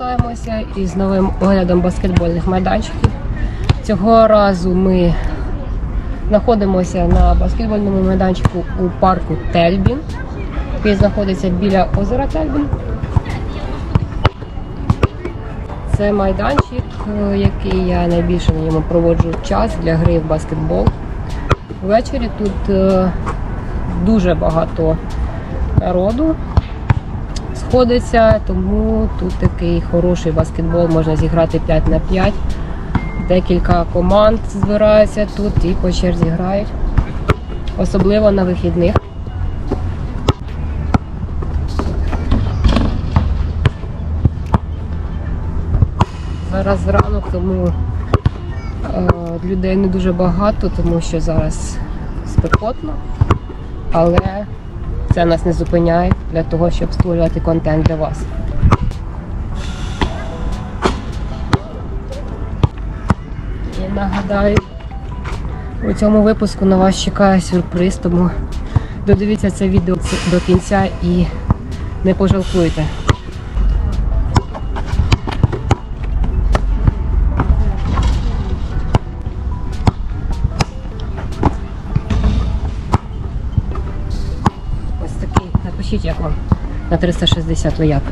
Повертаємося із новим оглядом баскетбольних майданчиків. Цього разу ми знаходимося на баскетбольному майданчику у парку Тельбін, який знаходиться біля озера Тельбін. Це майданчик, який я найбільше на ньому проводжу час для гри в баскетбол. Ввечері тут е, дуже багато народу сходиться, тому тут такий хороший баскетбол можна зіграти 5 на 5. Декілька команд збираються тут і по черзі грають. Особливо на вихідних. Зараз ранок, тому е, людей не дуже багато, тому що зараз спекотно. Але це нас не зупиняє для того, щоб створювати контент для вас. І нагадаю, у цьому випуску на вас чекає сюрприз, тому додивіться це відео до кінця і не пожалкуйте. Такий. Як вам на 360 вояк.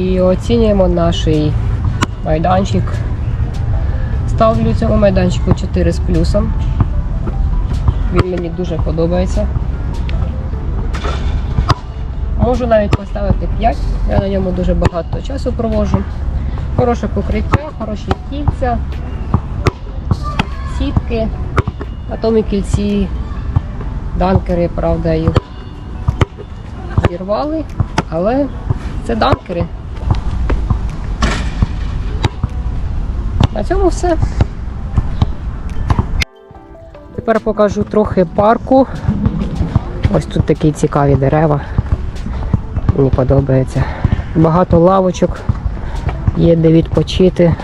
І оцінюємо наш майданчик. Ставлю цьому майданчику 4 з плюсом. Він мені дуже подобається. Можу навіть поставити 5. Я на ньому дуже багато часу проводжу. Хороше покриття, хороші кільця, сітки. На тому кільці данкери, правда, їх зірвали, але це данкери. На цьому все. Тепер покажу трохи парку. Ось тут такі цікаві дерева. Мені подобається. Багато лавочок, є де відпочити.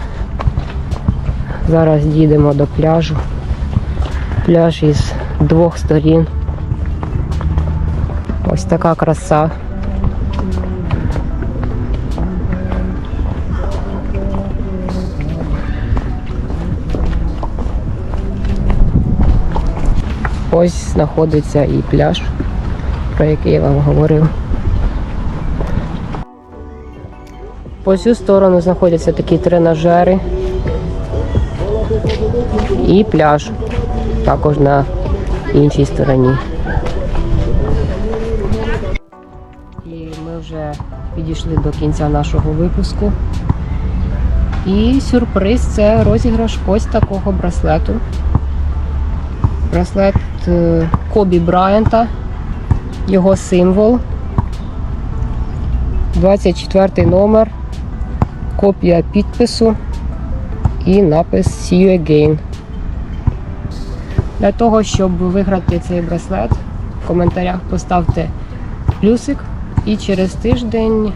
Зараз їдемо до пляжу. Пляж із двох сторін. Ось така краса. Ось знаходиться і пляж, про який я вам говорив. По цю сторону знаходяться такі тренажери і пляж також на іншій стороні. І ми вже підійшли до кінця нашого випуску. І сюрприз це розіграш ось такого браслету. Браслет е, Кобі Брайанта, його символ. 24 номер, копія підпису і напис See you again. Для того, щоб виграти цей браслет, в коментарях поставте плюсик і через тиждень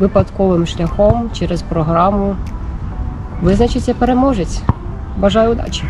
випадковим шляхом через програму визначиться переможець. Бажаю удачі!